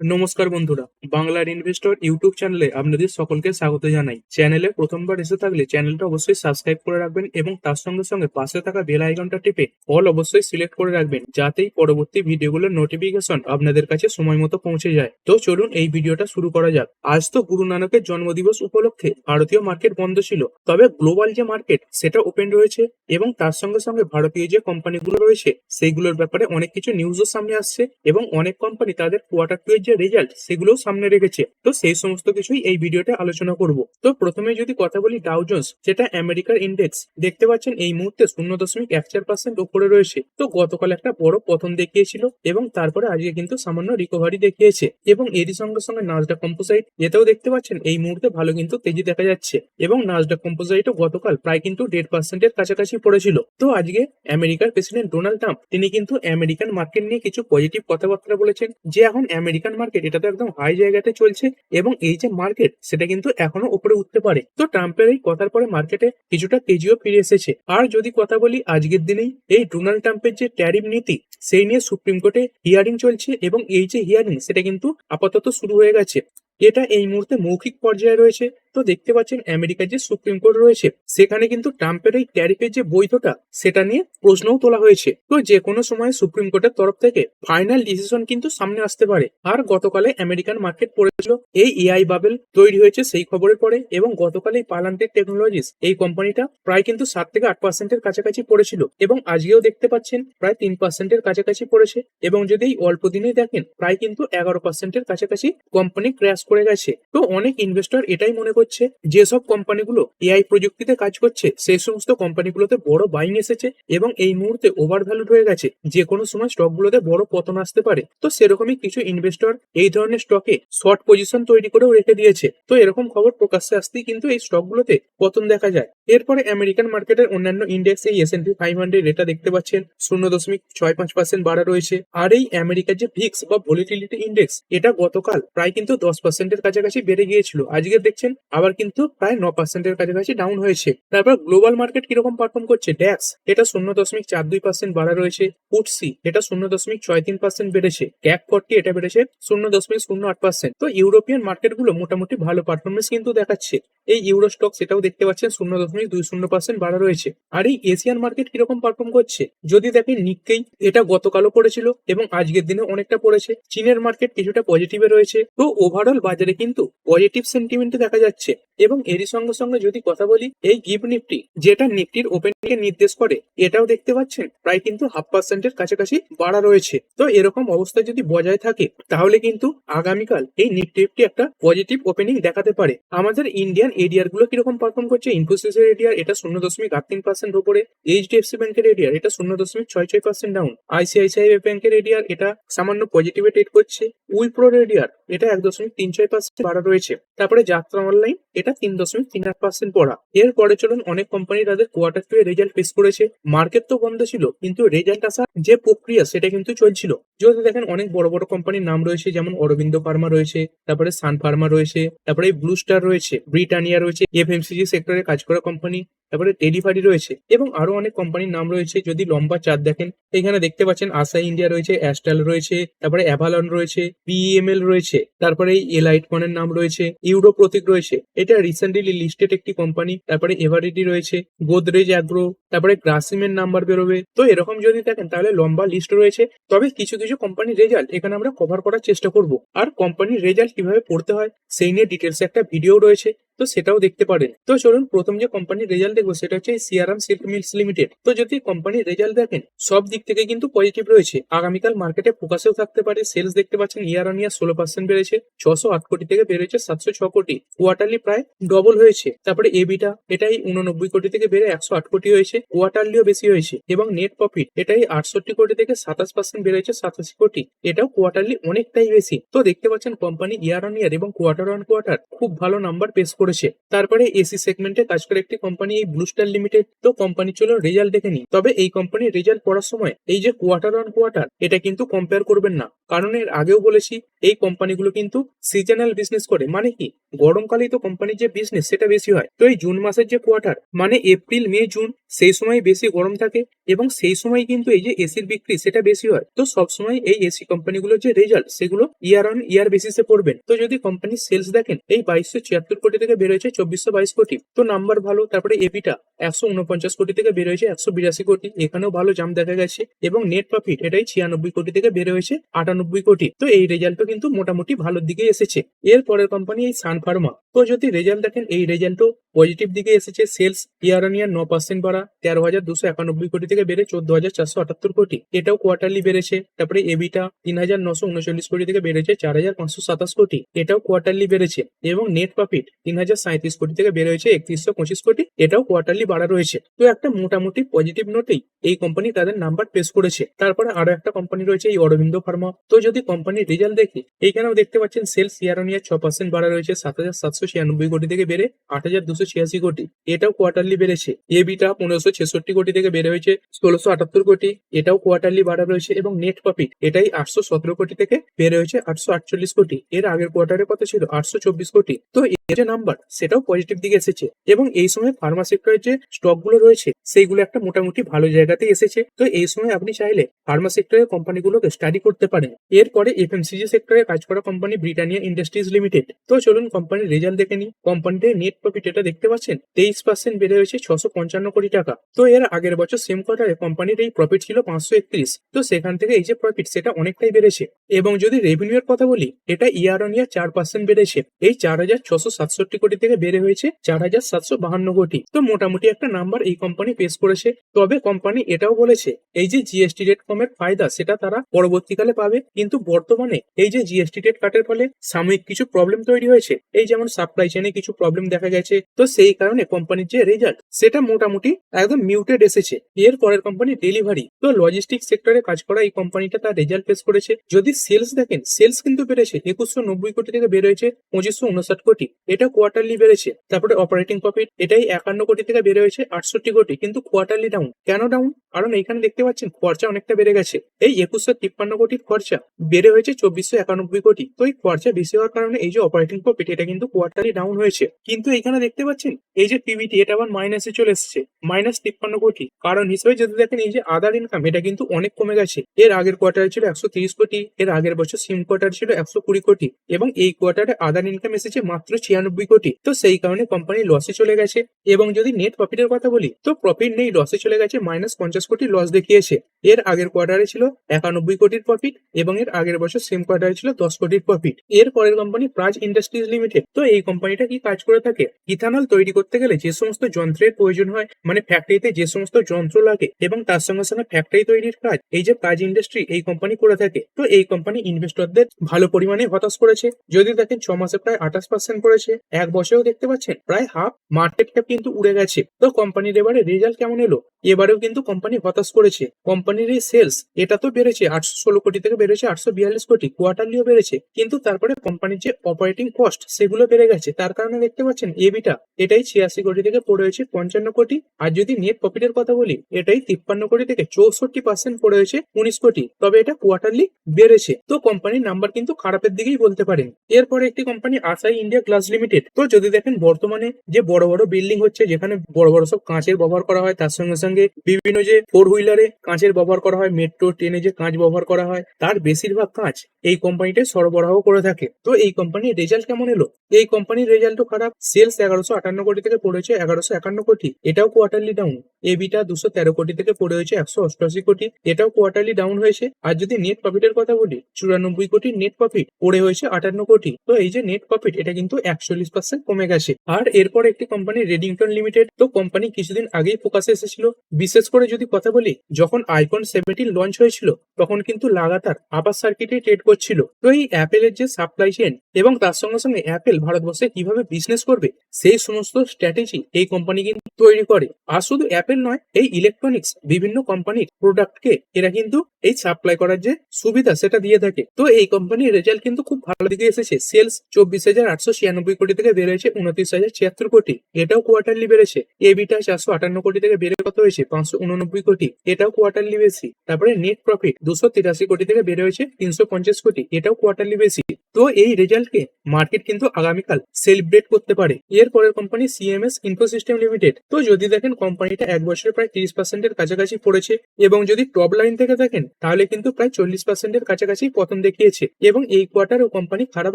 নমস্কার বন্ধুরা, বাংলার ইনভেস্টর ইউটিউব চ্যানেলে আপনাদের সকলকে স্বাগত জানাই। চ্যানেলে প্রথমবার এসে থাকলে চ্যানেলটা অবশ্যই সাবস্ক্রাইব করে রাখবেন এবং তার সঙ্গে সঙ্গে পাশে থাকা বেল আইকনটা টিপে অল অবশ্যই সিলেক্ট করে রাখবেন, যাতেই পরবর্তী ভিডিওগুলোর নোটিফিকেশন আপনাদের কাছে সময় মতো পৌঁছে যায়। তো চলুন এই ভিডিওটা শুরু করা যাক। আজ তো গুরু নানকের জন্মদিবস উপলক্ষে ভারতীয় মার্কেট বন্ধ ছিল, তবে গ্লোবাল যে মার্কেট সেটা ওপেন রয়েছে এবং তার সঙ্গে সঙ্গে ভারতীয় যে কোম্পানিগুলো রয়েছে, সেইগুলোর ব্যাপারে অনেক কিছু নিউজও সামনে আসছে এবং অনেক কোম্পানি তাদের কোয়ার্টার টু যে রেজাল্ট সেগুলোও সামনে রেখেছে। তো সেই সমস্ত কিছুই এই ভিডিওতে আলোচনা করব। তো প্রথমে যদি কথা বলি ডাউ জোন্স যেটা আমেরিকার ইন্ডেক্স দেখতে পাচ্ছেন এই মুহূর্তে শূন্য দশমিক এক চার পার্সেন্ট উপরে রয়েছে। তো গতকাল একটা বড় পতন দেখিয়েছিল এবং তারপরে আজকে কিন্তু সামান্য রিকভারি দেখিয়েছে এবং এরই সঙ্গে সঙ্গে নাজডা কম্পোসাইট এটাও দেখতে পাচ্ছেন এই মুহূর্তে ভালো কিন্তু তেজি দেখা যাচ্ছে এবং নাজডা কম্পোসাইটও গতকাল প্রায় কিন্তু দেড় পার্সেন্টের কাছাকাছি পড়েছিল। তো আজকে আমেরিকার প্রেসিডেন্ট ডোনাল্ড ট্রাম্প তিনি কিন্তু আমেরিকান মার্কেট নিয়ে কিছু পজিটিভ কথাবার্তা বলেছেন, যে এখন আমেরিকান মার্কেট এটা তো একদম হাই জায়গাতে চলছে এবং এই যে মার্কেট সেটা কিন্তু এখনও উপরে উঠতে পারে। তো ট্রাম্পের এই কথার পরে মার্কেটে কিছুটা তেজিও ফিরে এসেছে। আর যদি কথা বলি আজকের দিনেই, এই ডোনাল্ড ট্রাম্পের যে ট্যারিফ নীতি, সেই নিয়ে সুপ্রিম কোর্টে হিয়ারিং চলছে এবং এই যে হিয়ারিং সেটা কিন্তু আপাতত শুরু হয়ে গেছে। এটা এই মুহূর্তে মৌখিক পর্যায়ে রয়েছে। তো দেখতে পাচ্ছেন আমেরিকার যে সুপ্রিম কোর্ট রয়েছে, সেখানে কিন্তু ট্রাম্পের এই ট্যারিফের যে বৈধতা, সেটা নিয়ে প্রশ্নও তোলা হয়েছে। তো যে কোনো সময় সুপ্রিম কোর্টের তরফ থেকে ফাইনাল ডিসিশন কিন্তু সামনে আসতে পারে। আর গতকালে আমেরিকান মার্কেট পড়েছিল, এই এআই বাবেল তৈরি হয়েছে সেই খবরের পরে, এবং গতকাল এই পালান্টেক টেকনোলজিস, এই কোম্পানিটা প্রায় কিন্তু সাত থেকে আট পার্সেন্টের কাছাকাছি পড়েছিল, এবং আজকেও দেখতে পাচ্ছেন প্রায় তিন পার্সেন্টের কাছাকাছি পড়েছে, এবং যদি এই অল্প দিনে দেখেন, প্রায় কিন্তু এগারো পার্সেন্টের কাছাকাছি কোম্পানি ক্র্যাশ করে গেছে। তো অনেক ইনভেস্টর এটাই মনে করছে যেসব কোম্পানিগুলো এআই প্রযুক্তিতে কাজ করছে, সেই সমস্ত কোম্পানিগুলোতে বড় বাইং এসেছে এবং এই মুহূর্তে ওভার ভ্যালুড হয়ে গেছে। যে কোনো সময় স্টকগুলোতে বড় পতন আসতে পারে। তো সেরকমই কিছু ইনভেস্টর এই ধরনের স্টকে শর্ট পজিশন তৈরি করেও রেখে দিয়েছে। তো এরকম খবর প্রকাশ্যে আসতেই কিন্তু এই স্টকগুলোতে পতন দেখা যায়। এরপরে আমেরিকান মার্কেটের অন্যান্য ইন্ডেক্স এই এস ফাইভ হান্ড্রেড এটা দেখতে পাচ্ছেন। শূন্য দশমিক ছয় পাঁচ পার্সেন্ট বাড়া রয়েছে। আর এই আমেরিকার যে ভিক্স বা ভলিটিলিটি ইন্ডেক্স এটা গতকাল প্রায় কিন্তু দশ পার্সেন্টের কাছাকাছি বেড়ে গিয়েছিল। আজকে দেখছেন আবার কিন্তু প্রায় ন পার্সেন্টের কাছাকাছি ডাউন হয়েছে। তারপর গ্লোবাল মার্কেট কীরকম পারফর্ম করছে? ড্যাক্স এটা শূন্য দশমিক চার দুই পার্সেন্ট বাড়া রয়েছে। উটসি এটা শূন্য দশমিক ছয় তিন পার্সেন্ট বেড়েছে। ক্যাক ফর্টি এটা বেড়েছে শূন্য দশমিক শূন্য আট পার্সেন্ট তো ইউরোপিয়ান মার্কেটগুলো মোটামুটি ভালো পারফরমেন্স কিন্তু দেখাচ্ছে। এই ইউরো স্টক সেটাও দেখতে পাচ্ছেন শূন্য দশমিক দুই শূন্য পার্সেন্ট বাড়া রয়েছে। আর এই এশিয়ান মার্কেট কীরকম পারফর্ম করছে? যদি দেখেন নিককেই এটা গতকালও পড়েছিল এবং আজকের দিনে অনেকটা পড়েছে। চীনের মার্কেট কিছুটা পজিটিভে রয়েছে। তো ওভারঅল বাজারে কিন্তু পজিটিভ সেন্টিমেন্ট দেখা যাচ্ছে। এবং এরই সঙ্গে সঙ্গে যদি কথা বলি, এই গিভ নিফটি যেটা নিফটির ওপেনিং নির্দেশ করে, এটাও দেখতে পাচ্ছেন, প্রায় কিন্তু হাফ পার্সেন্টের কাছাকাছি বাড়া রয়েছে। তো এরকম অবস্থা যদি বজায় থাকে, তাহলে কিন্তু আগামীকাল এই নিফটি ফিফটি একটা পজিটিভ ওপেনিং দেখাতে পারে। আমাদের ইন্ডিয়ান এরিয়ারগুলো কীরকম পারফর্ম করছে? ইনফোসিসের এরিয়ার এটা শূন্য দশমিক আট তিন পার্সেন্ট উপরে। এইচডিএফসি ব্যাংকের এরিয়ার এটা শূন্য দশমিক ছয় ছয় পার্সেন্ট ডাউন আইসিআইসিআই ব্যাংকের এরিয়ার এটা সামান্য পজিটিভে ট্রেড করছে। উইপ্রোর এরিয়ার এটা এক দশমিক তিন ছয় পার্সেন্ট বাড়া রয়েছে। তারপরে যাত্রা অনলাইন এটা তিন দশমিক তিন আট পার্সেন্ট পড়া এরপরে চলুন অনেক কোম্পানি তাদের কোয়ার্টার টু এর রেজাল্ট পেশ করেছে। মার্কেট তো বন্ধ ছিল, কিন্তু রেজাল্ট আসার যে প্রক্রিয়া সেটা কিন্তু চলছিল। যদি দেখেন অনেক বড় বড় কোম্পানির নাম রয়েছে, যেমন অরবিন্দ ফার্মা রয়েছে, তারপরে সান ফার্মা রয়েছে, তারপরে ব্লু স্টার রয়েছে ব্রিটানিয়া রয়েছে এফএমসিজি সেক্টরে কাজ করা কোম্পানি তারপরে ডেলিভারি রয়েছে, এবং আরও অনেক কোম্পানির নাম রয়েছে, যদি লম্বা চার্ট দেখেন, এখানে দেখতে পাচ্ছেন আশা ইন্ডিয়া রয়েছে অ্যাস্টাল রয়েছে, তারপরে অ্যাভালন রয়েছে পিএমএল রয়েছে, তারপরে এলাইট কনের নাম রয়েছে ইউরো প্রতীক রয়েছে, এটা রিসেন্টলি লিস্টেড একটি কোম্পানি তারপরে এভারিডি রয়েছে গোদরেজ অ্যাগ্রো তারপরে গ্রাসিমের নাম্বার বেরোবে। তো এরকম যদি দেখেন, তাহলে লম্বা লিস্ট রয়েছে। তবে কিছু কিছু কোম্পানির রেজাল্ট এখানে আমরা কভার করার চেষ্টা করব। আর কোম্পানির রেজাল্ট কীভাবে পড়তে হয়, সেই নিয়ে ডিটেলস একটা ভিডিও রয়েছে। তো সেটাও দেখতে পারেন। তো চলুন প্রথম যে কোম্পানির রেজাল্ট দেখব সেটা হচ্ছে সিয়ারাম সিল্ক মিলস লিমিটেড তো যদি কোম্পানির রেজাল্ট দেখেন, সব দিক থেকে কিন্তু পজিটিভ রয়েছে। আগামীকাল মার্কেটে ফোকাসেও থাকতে পারে। সেলস দেখতে পাচ্ছেন ইয়ার অন ইয়ার ষোলো পার্সেন্ট বেড়েছে ছশো আট কোটি থেকে বেড়েছে সাতশো ছ কোটি। কোয়ার্টারলি প্রায় ডবল হয়েছে। তারপরে এবিটা এটাই উননব্বই কোটি থেকে বেড়ে একশো আট কোটি হয়েছে। কোয়ার্টারলিও বেশি হয়েছে এবং নেট প্রফিট এটাই আটষট্টি কোটি থেকে সাতাশ পার্সেন্ট বেড়েছে সাতাশি কোটি। এটাও কোয়ার্টারলি অনেকটাই বেশি। তো দেখতে পাচ্ছেন কোম্পানি ইয়ার অন ইয়ার এবং কোয়ার্টার অন কোয়ার্টার খুব ভালো নাম্বার পেশ করেছে। তারপরে এসি সেগমেন্টে কাজ করে একটি কোম্পানি এই ব্লু স্টার লিমিটেড তো কোম্পানি চলো রেজাল্ট দেখেনি তবে এই কোম্পানির রেজাল্ট পড়ার সময় এই যে কোয়ার্টার অন কোয়ার্টার এটা কিন্তু কম্পেয়ার করবেন না। কারণ এর আগেও বলেছি, এই কোম্পানিগুলো কিন্তু সিজনাল বিজনেস করে। মানে কি? গরমকালেই তো কোম্পানির যে বিজনেস সেটা বেশি হয়। তো এই জুন মাসের যে কোয়ার্টার মানে এপ্রিল মে জুন সেই সময় বেশি গরম থাকে এবং সেই সময় কিন্তু এই যে এসির বিক্রি সেটা বেশি হয়। তো সবসময় এই এসি কোম্পানিগুলোর যে রেজাল্ট সেগুলো ইয়ার অন ইয়ার বেসিসে পড়বেন। তো যদি কোম্পানির সেলস দেখেন, এই বাইশশো ছিয়াত্তর কোটি থেকে বেরোয়েছে চব্বিশশো বাইশ কোটি। তো নাম্বার ভালো, তারপরে এবিটা একশো উনপঞ্চাশ কোটি থেকে বেরোয়েছে একশো বিরাশি কোটি। এখানেও ভালো জাম দেখা গেছে এবং নেট প্রফিট এটাই ছিয়ানব্বই কোটি থেকে বের হয়েছে আটানব্বই কোটি। তো এই রেজাল্টও কিন্তু মোটামুটি ভালোর দিকে এসেছে। এর পরের কোম্পানি এই সান ফার্মা তো যদি রেজাল্ট দেখেন, এই রেজাল্টও পজিটিভ দিকে এসেছে। সেলস ইয়ার অন ইয়ার ন পার্সেন্ট বাড়া। তেরো হাজার দুশো একানব্বই কোটি থেকে বেড়ে চোদ্দ হাজার চারশো আটাত্তর কোটি। এটাও কোয়ার্টারলি বেড়েছে। তারপরে এবিটা তিন হাজার নশো উনচল্লিশ কোটি থেকে বেড়েছে চার হাজার পাঁচশো সাতাশ কোটি। এটাও কোয়ার্টারলি বেড়েছে। এবং নেট প্রফিট তিন হাজার সাঁত্রিশ কোটি থেকে বের হয়েছে একত্রিশশো পঁচিশ কোটি। এটাও কোয়ার্টারলি বাড়া রয়েছে। তো একটা মোটামুটি পজিটিভ নোটেই এই। কোম্পানি তাদের নাম্বার পেশ করেছে। তারপরে আরও একটা কোম্পানি রয়েছে এই অরবিন্দ ফার্মা। তো যদি কোম্পানির রেজাল্ট দেখি, এইখানেও দেখতে পাচ্ছেন সেলস ইয়ার অন ইয়ার ছ পার্সেন্ট বাড়া রয়েছে, সাত হাজার সাতশো ছিয়ানব্বই কোটি থেকে বেড়ে আট হাজার দুশো ছিয়াশি কোটি। এটাও কোয়ার্টারলি বেড়েছে। এবিটা পনেরোশো ছেষট্টি কোটি থেকে বেড়ে হয়েছে ষোলোশো আটাত্তর কোটি। এটাও কোয়ার্টারলি বাড়া রয়েছে এবং নেট প্রফিট এটাই আটশো সতেরো কোটি থেকে বেড়ে হয়েছে আটশো আটচল্লিশ কোটি। এর আগের কোয়ার্টারের কত ছিল আটশো চব্বিশ কোটি। তো এর যে নাম্বার সেটাও পজিটিভ দিকে এসেছে এবং এই সময় ফার্মা সেক্টরের যে স্টকগুলো রয়েছে, সেইগুলো একটা মোটামুটি ভালো জায়গাতে এসেছে। তো এই সময় আপনি চাইলে ফার্মা সেক্টরের কোম্পানিগুলোকে স্টাডি করতে পারেন। এরপরে এফএমসিজি সেক্টরে কাজ করা কোম্পানি ব্রিটানিয়া ইন্ডাস্ট্রিজ লিমিটেড তো চলুন কোম্পানির রেজাল্ট দেখে নিই। কোম্পানিটির নেট প্রফিট এটা দেখতে পাচ্ছেন? তেইশ পার্সেন্ট বেড়ে হয়েছে ছশো পঞ্চান্ন কোটি টাকা। তো এর আগের বছর সেম কোয়ার্টারে কোম্পানির এই প্রফিট ছিল পাঁচশো একত্রিশ। তো সেখান থেকে এই যে প্রফিট সেটা অনেকটাই বেড়েছে। এবং যদি রেভিনিউ এর কথা বলি, এটা ইয়ার অন ইয়ার চার পার্সেন্ট বেড়েছে। এই চার হাজার ছশো সাতষট্টি কোটি থেকে বেড়ে হয়েছে চার হাজার সাতশো বাহান্ন কোটি। তো মোটামুটি একটা নাম্বার এই কোম্পানি পেশ করেছে। তবে কোম্পানি এটাও বলেছে, এই যে জিএসটি রেট কমের ফায়দা, সেটা তারা পরবর্তীকালে পাবে। কিন্তু বর্তমানে এই যে জিএসটি রেট কাটের ফলে সাময়িক কিছু প্রবলেম তৈরি হয়েছে। এই যেমন সাপ্লাই চেনে কিছু প্রবলেম দেখা গেছে। তো সেই কারণে কোম্পানির যে রেজাল্ট সেটা মোটামুটি একদম মিউটেড এসেছে। এর পরের কোম্পানি ডেলিভারি তো লজিস্টিক সেক্টরে কাজ করা এই কোম্পানিটা তার রেজাল্ট পেশ করেছে। যদি সেলস দেখেন সেলস কিন্তু বেড়েছে। একুশশো নব্বই কোটি থেকে বের হয়েছে পঁচিশশো উনষাট কোটি। এটা কোয়ার্টারলি বেড়েছে। তারপরে অপারেটিং প্রফিট এটাই একান্ন কোটি থেকে বেড়ে হয়েছে আটষট্টি কোটি। কিন্তু কোয়ার্টারলি ডাউন কেন ডাউন কারণ এখানে দেখতে পাচ্ছেন খরচা অনেকটা বেড়ে গেছে। এই একুশশো তিপ্পান্ন কোটির খরচা বেড়ে হয়েছে চব্বিশশো একানব্বই কোটি। তো এই খরচা বেশি হওয়ার কারণে এই যে অপারেটিং প্রফিট এটা কিন্তু কোয়ার্টারলি ডাউন হয়েছে। কিন্তু এখানে দেখতে পাচ্ছেন, এই যে পিভিটি এটা আবার মাইনাসে চলে এসেছে। মাইনাস তিপ্পান্ন কোটি। কারণ হিসেবে যদি দেখেন এই যে আদার ইনকাম এটা কিন্তু অনেক কমে গেছে। এর আগের কোয়ার্টারে ছিল একশো তিরিশ কোটি, এর আগের বছর সিম কোয়ার্টার ছিল একশো কুড়ি কোটি এবং এই কোয়ার্টারে আদার ইনকাম এসেছে মাত্র ছিয়ানব্বই কোটি। তো সেই কারণে কোম্পানি লসে চলে গেছে। এবং যদি নেট প্রফিটের কথা বলি, তো প্রফিট নেই লসে চলে গেছে, মাইনাস পঞ্চাশ কোটি লস দেখিয়েছে। এর আগের কোয়ার্টারে ছিল একানব্বই কোটির প্রফিট এবং এর আগের বছর সেম কোয়ার্টারে ছিল দশ কোটির প্রফিট এর পরের কোম্পানি প্রাজ ইন্ডাস্ট্রিজ লিমিটেড তো এই কোম্পানিটা কি কাজ করে থাকে? ইথানল তৈরি করতে গেলে যে সমস্ত যন্ত্রের প্রয়োজন হয় মানে ফ্যাক্টরিতে যে সমস্ত যন্ত্র লাগে এবং তার সঙ্গে সঙ্গে ফ্যাক্টরি তৈরির কাজ, এই যে কাজ ইন্ডাস্ট্রি এই কোম্পানি করে থাকে, তো এই কোম্পানি ইনভেস্টরদের ভালো পরিমাণে হতাশ করেছে। যদি দেখেন ছ মাসে প্রায় আঠাশ পার্সেন্ট করেছে, এক বছরেও দেখতে পাচ্ছেন প্রায় হাফ মার্কেট ক্যাপ কিন্তু উড়ে গেছে। তো কোম্পানির এবারে রেজাল্ট কেমন এলো? এবারেও কিন্তু কোম্পানি হতাশ করেছে। কোম্পানির এই সেলস এটা তো বেড়েছে, আটশো ষোলো কোটি থেকে বেড়েছে, আটশো বিয়াল্লিশ কোটি কোয়ার্টারলিও বেড়েছে। কিন্তু তারপরে কোম্পানির যে অপারেটিং কস্ট সেগুলো বেড়ে গেছে। তার কারণে দেখতে পাচ্ছেন এবিটা এটাই ছিয়াশি কোটি থেকে পড়ে হয়েছে পঞ্চান্ন কোটি, আর যদি নেট প্রফিটের কথা বলি, এটাই তিপ্পান্ন কোটি থেকে চৌষট্টি পার্সেন্ট পড়ে হয়েছে উনিশ কোটি। তবে এটা কোয়ার্টারলি বেড়েছে। তো কোম্পানির নাম্বার কিন্তু খারাপের দিকেই বলতে পারেন। এরপরে একটি কোম্পানি আসাই ইন্ডিয়া গ্লাস লিমিটেড তো যদি দেখেন বর্তমানে যে বড় বড় বিল্ডিং হচ্ছে, যেখানে বড় বড় সব কাঁচের ব্যবহার করা হয়, তার সঙ্গে সঙ্গে বিভিন্ন যে ফোর হুইলারে কাঁচের ব্যবহার করা হয় মেট্রো ট্রেনে যে কাঁচ ব্যবহার করা হয়, তার বেশিরভাগ কাঁচ এই কোম্পানিটা সরবরাহ করে থাকে। তো এই কোম্পানির রেজাল্ট কেমন এলো? এই কোম্পানির রেজাল্টও খারাপ। সেলস এগারোশো আটান্ন কোটি থেকে পড়েছে এগারোশো একান্ন কোটি। এটাও কোয়ার্টারলি ডাউন এবিটা দুশো তেরো কোটি থেকে পড়ে হয়েছে একশো অষ্টআশি কোটি। এটাও কোয়ার্টারলি ডাউন হয়েছে। আর যদি নেট প্রফিটের কথা বলি, চুরানব্বই কোটি নেট প্রফিট পড়ে হয়েছে আটান্ন কোটি। তো এই যে নেট প্রফিট এটা কিন্তু একচল্লিশ পার্সেন্ট কমে গেছে। আর এরপর একটি কোম্পানি রেডিংটন লিমিটেড তো কোম্পানি কিছুদিন আগেই ফোকাসে এসেছিল। বিশেষ করে যদি কথা বলি, যখন আইফোন সেভেন্টিন লঞ্চ হয়েছিল, তখন কিন্তু লাগাতার আপার সার্কিটে ট্রেড করছিল। তো এই অ্যাপেলের যে সাপ্লাই চেন এবং তার সঙ্গে সঙ্গে অ্যাপেল ভারতবর্ষে কীভাবে বিজনেস করবে, সেই সমস্ত স্ট্র্যাটেজি এই কোম্পানি কিন্তু তৈরি করে। আর শুধু অ্যাপেল নয়, এই ইলেকট্রনিক্স বিভিন্ন কোম্পানির প্রোডাক্টকে এরা কিন্তু এই সাপ্লাই করার যে সুবিধা সেটা দিয়ে থাকে। তো এই কোম্পানির রেজাল্ট কিন্তু খুব ভালো দিকে এসেছে। সেলস চব্বিশ হাজার আটশো ছিয়ানব্বই কোটি থেকে বেড়েছে উনত্রিশ হাজার ছিয়াত্তর কোটি। এটাও কোয়ার্টারলি বেড়েছে। এবিটা চারশো আটান্ন কোটি থেকে বেড়ে কত হয়েছে? পাঁচশো উননব্বই কোটি। এটাও কোয়ার্টারলি বেশি। তারপরে নেট প্রফিট দুশো তিরাশি কোটি থেকে বেড়ে হয়েছে তিনশো পঞ্চাশ কোটি। এটাও কোয়ার্টারলি বেশি। তো এই রেজাল্টকে মার্কেট কিন্তু আগামীকাল সেলিব্রেট করতে পারে। এর পরের কোম্পানি সিএমএস ইনফোসিস্টেম লিমিটেড তো যদি দেখেন কোম্পানিটা এক বছরে প্রায় তিরিশ পার্সেন্টের কাছাকাছি পড়েছে এবং যদি টপ লাইন থেকে দেখেন তাহলে কিন্তু প্রায় চল্লিশ পার্সেন্টের কাছাকাছি পতন দেখিয়েছে এবং এই কোয়ার্টারেও কোম্পানি খারাপ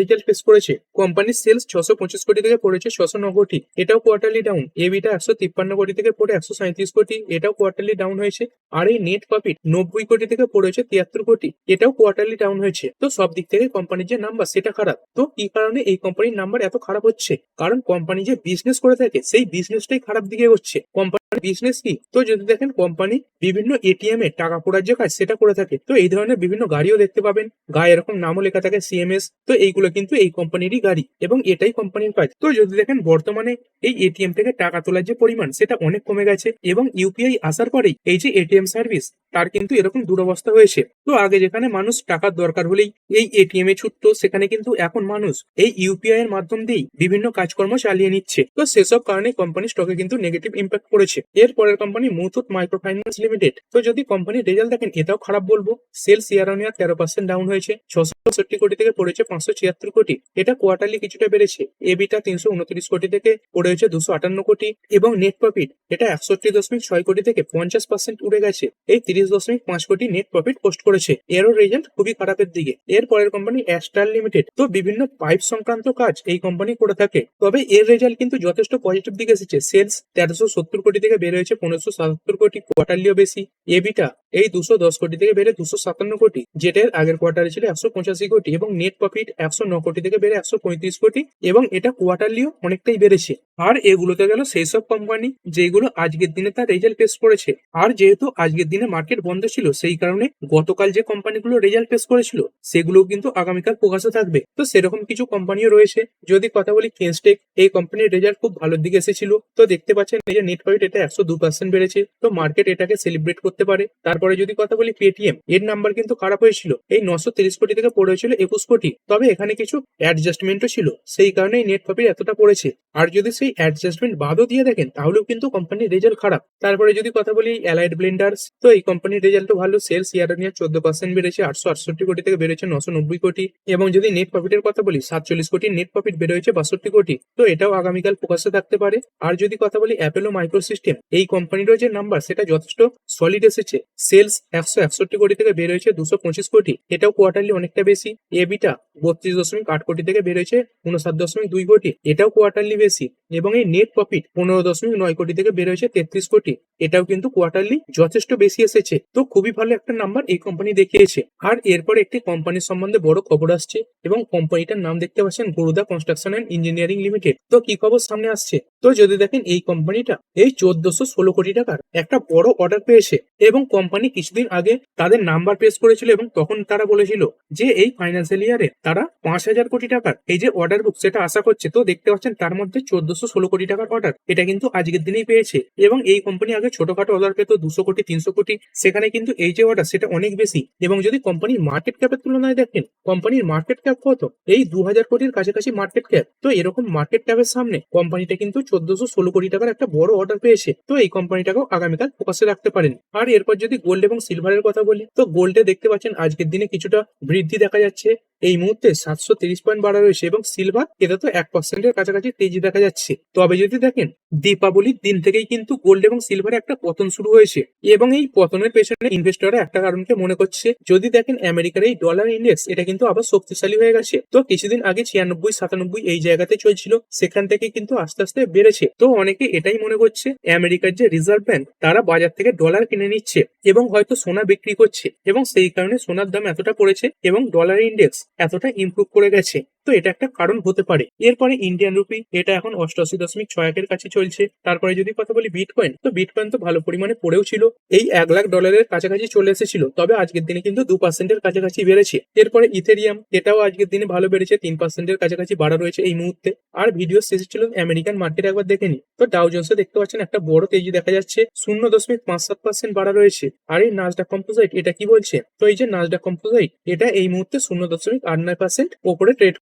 রেজাল্ট পেশ করেছে। কোম্পানির সেলস ছশো পঁচিশ কোটি থেকে পড়েছে ছশো ন কোটি। এটাও কোয়ার্টারলি ডাউন এবিটা একশো তিপ্পান্ন কোটি থেকে পড়ে একশো সাঁত্রিশ কোটি। এটাও কোয়ার্টারলি ডাউন হয়েছে। আর এই নেট প্রফিট নব্বই কোটি থেকে পড়েছে তিয়াত্তর কোটি। এটাও কোয়ার্টারলি ডাউন হয়েছে। তো সব দিক থেকে কোম্পানির যে নাম্বার সেটা খারাপ। তো কি কারণে এই কোম্পানির নাম্বার এত খারাপ হচ্ছে? কারণ কোম্পানি যে বিজনেস করে থাকে, সেই বিজনেসটাই খারাপ দিকে হচ্ছে কোম্পানির বিজনেস কি? তো যদি দেখেন কোম্পানি বিভিন্ন এটিএম এ টাকা পড়ার যে কাজ সেটা করে থাকে। তো এই ধরনের বিভিন্ন গাড়িও দেখতে পাবেন। গায়ে এরকম নামও লেখা থাকে সিএমএস তো এইগুলো কিন্তু এই কোম্পানিরই গাড়ি এবং এটাই কোম্পানির কাজ। তো যদি দেখেন বর্তমানে এই এটিএম থেকে টাকা তোলার যে পরিমাণ, সেটা অনেক কমে গেছে এবং ইউপিআই আসার পরেই এই যে এটিএম সার্ভিস তার কিন্তু এরকম দুরবস্থা হয়েছে। তো আগে যেখানে মানুষ টাকার দরকার হলেই এই এটিএম এ ছুটতো, সেখানে কিন্তু এখন মানুষ এই ইউপিআই এর মাধ্যম দিয়েই বিভিন্ন কাজকর্ম চালিয়ে নিচ্ছে। তো সেসব কারণে কোম্পানি স্টকে কিন্তু নেগেটিভ ইম্প্যাক্ট পড়েছে এর পরের company Muthoot Micro Finance Limited তো যদি কোম্পানির রেজাল্ট দেখেন, এটাও খারাপ বলব। সেলস ইয়ার অন ইয়ার তেরো পার্সেন্ট ডাউন হয়েছে। ছশো কোটি থেকে পড়েছে পাঁচশো ছিয়াত্তর কোটি। এটা কোয়ার্টারলি কিছুটা বেড়েছে। এবিটা তিনশো উনত্রিশ কোটি থেকে পড়েছে দুশো আটান্ন কোটি। এবং নেট প্রফিট এটা একষট্টি দশমিক ছয় কোটি থেকে পঞ্চাশ পার্সেন্ট উড়ে গেছে। এই তিরিশ দশমিক পাঁচ কোটি নেট প্রফিট পোস্ট করেছে। এরও রেজাল্ট খুবই খারাপের দিকে। এর পরের কোম্পানি অ্যাস্ট্রাল লিমিটেড তো বিভিন্ন পাইপ সংক্রান্ত কাজ এই কোম্পানি করে থাকে। তবে এর রেজাল্ট কিন্তু যথেষ্ট পজিটিভ দিকে এসেছে। সেলস তেরোশো সত্তর কোটি থেকে বের হয়েছে পনেরোশো সাতাত্তর কোটি কোয়ার্টারলিও বেশি। এবিটা এই দুশো দশ কোটি থেকে বেড়ে দুশো সাতান্ন কোটি। যেটা আগের কোয়ার্টারে ছিল একশো পঁচাশি কোটি এবং নেট প্রফিট একশো ন কোটি থেকে বেড়ে একশো পঁয়ত্রিশ কোটি এবং এটা কোয়ার্টারলিও অনেকটাই বেড়েছে। আর এগুলোতে গেল সেই সব কোম্পানি যেগুলো আজকের দিনে তার রেজাল্ট পেশ করেছে। আর যেহেতু আজকের দিনে মার্কেট বন্ধ ছিল, সেই কারণে গতকাল যে কোম্পানিগুলো রেজাল্ট পেশ করেছিল সেগুলো কিন্তু আগামীকাল প্রকাশে থাকবে। তো সেরকম কিছু কোম্পানিও রয়েছে। যদি কথা বলি কেনস্টেক এই কোম্পানির রেজাল্ট খুব ভালোর দিকে এসেছিল। তো দেখতে পাচ্ছেন, এই যে নেট প্রফিট এটা একশো দু পার্সেন্ট বেড়েছে, তো মার্কেট এটাকে সেলিব্রেট করতে পারে। তারপরে যদি কথা বলি পেটিএম এর নাম্বার কিন্তু খারাপ হয়েছিল। এই নশো তিরিশ কোটি থেকে পড়েছিল একুশ কোটি। তবে এখানে কিছু অ্যাডজাস্টমেন্টও ছিল, সেই কারণে নেট প্রফিট এতটা পড়েছে। আর যদি সেই অ্যাডজাস্টমেন্ট বাদও দিয়ে দেখেন, তাহলেও কিন্তু কোম্পানির রেজাল্ট খারাপ। তারপরে যদি কথা বলি অ্যালাইড ব্লেন্ডার্স তো এই কোম্পানির রেজাল্টও ভালো। সেলস ইয়ার নিয়ে চোদ্দ পার্সেন্ট বেড়েছে, আটশো আটষট্টি কোটি থেকে বেড়েছে নশো নব্বই কোটি। এবং যদি নেট প্রফিটের কথা বলি, সাতচল্লিশ কোটি নেট প্রফিট বেড়ে হয়েছে বাষট্টি কোটি। তো এটাও আগামীকাল প্রকাশ্যে থাকতে পারে। আর যদি কথা বলি অ্যাপেলো মাইক্রো সিস্টেম এই কোম্পানিরও যে নাম্বার সেটা যথেষ্ট সলিড এসেছে। সেলস একশো একষট্টি কোটি থেকে বের হয়েছে দুশো পঁচিশ কোটি। এটাও কোয়ার্টারলি অনেকটা বেশি। এবিটা বত্রিশ দশমিক আট কোটি থেকে বের হয়েছে উনষাট দশমিক দুই কোটি। এটাও কোয়ার্টারলি বেশি। এবং এই নেট প্রফিট পনেরো দশমিক নয় কোটি থেকে বের হয়েছে তেত্রিশ কোটি। এটাও কিন্তু কোয়ার্টারলি যথেষ্ট বেশি এসেছে। তো খুবই ভালো একটা নাম্বার এই কোম্পানি দেখিয়েছে। আর এরপর একটি কোম্পানির সম্বন্ধে বড় খবর আসছে এবং কোম্পানিটার নাম দেখতে পাচ্ছেন Guruda construction and engineering limited তো কি খবর সামনে আসছে? তো যদি দেখেন এই কোম্পানিটা এই চোদ্দশো ষোলো কোটি টাকার একটা বড় অর্ডার পেয়েছে এবং কোম্পানি কিছুদিন আগে তাদের নাম্বার পেশ করেছিল এবং তখন তারা বলেছিল যে এই ফাইন্যান্সিয়াল ইয়ারে তারা পাঁচ হাজার কোটি টাকার এই যে অর্ডার বুক সেটা আশা করছে। তো দেখতে পাচ্ছেন তার মধ্যে চোদ্দশো ষোলো কোটি টাকার অর্ডার এটা কিন্তু আজকের দিনেই পেয়েছে এবং এই কোম্পানি আগে ছোটখাটো অর্ডার পেত দুশো কোটি, তিনশো কোটি, সেখানে কিন্তু এই যে অর্ডার সেটা অনেক বেশি। এবং যদি কোম্পানির মার্কেট ক্যাপের তুলনায় দেখেন কোম্পানির মার্কেট ক্যাপ কত? এই দু হাজার কোটির কাছাকাছি মার্কেট ক্যাপ তো এরকম মার্কেট ক্যাপের সামনে কোম্পানিটা কিন্তু চোদ্দশো ষোলো কোটি টাকার একটা বড় অর্ডার পেয়েছে, তো এই কোম্পানিটাকেও আগামীকাল ফোকাসে রাখতে পারেন। আর এরপর যদি গোল্ড এবং সিলভারের কথা বলি, তো গোল্ডে দেখতে পাচ্ছেন আজকের দিনে কিছুটা বৃদ্ধি দেখা যাচ্ছে। এই মুহূর্তে সাতশো তিরিশ পয়েন্ট বাড়া রয়েছে এবং সিলভার এটা তো এক পার্সেন্টের কাছাকাছি তেজি দেখা যাচ্ছে। তবে যদি দেখেন, দীপাবলির দিন থেকেই কিন্তু গোল্ড এবং সিলভারে একটা পতন শুরু হয়েছে এবং এই পতনের পেছনে ইনভেস্টররা একটা কারণকে মনে করছে। যদি দেখেন আমেরিকার এই ডলার ইন্ডেক্স এটা কিন্তু আবার শক্তিশালী হয়ে গেছে। তো কিছুদিন আগে ছিয়ানব্বই সাতানব্বই এই জায়গাতে চলছিল, সেখান থেকে কিন্তু আস্তে আস্তে বেড়েছে। তো অনেকে এটাই মনে করছে আমেরিকার যে রিজার্ভ ব্যাংক, তারা বাজার থেকে ডলার কিনে নিচ্ছে এবং হয়তো সোনা বিক্রি করছে এবং সেই কারণে সোনার দাম এতটা পড়েছে এবং ডলার ইন্ডেক্স এতটা ইম্প্রুভ করে গেছে। তো এটা একটা কারণ হতে পারে। এরপরে ইন্ডিয়ান রুপি এটা এখন অষ্টআশি দশমিক ছয় একের কাছে চলছে। তারপরে যদি কথা বলি বিটকয়েন তো বিটকয়েন তো ভালো পরিমাণে পড়েও ছিল। এই এক লাখ ডলারের কাছাকাছি চলে এসেছিল। তবে আজকের দিনে কিন্তু দু পার্সেন্টের কাছাকাছি বেড়েছে। এরপরে ইথেরিয়াম এটাও আজকের দিনে ভালো বেড়েছে। তিন পার্সেন্টের কাছাকাছি বাড়া রয়েছে এই মুহূর্তে। আর ভিডিও শেষে ছিল আমেরিকান মার্কেট একবার দেখে নি তো ডাউ জোন্সে দেখতে পাচ্ছেন একটা বড় তেজি দেখা যাচ্ছে। শূন্য দশমিক পাঁচ সাত পার্সেন্ট বাড়া রয়েছে। আর এই নাজডা কম্পোজাইট এটা কি বলছে? তো এই যে নাজডা কম্পোজাইট এটা এই মুহূর্তে শূন্য দশমিক আট নয় পার্সেন্ট ওপরে ট্রেড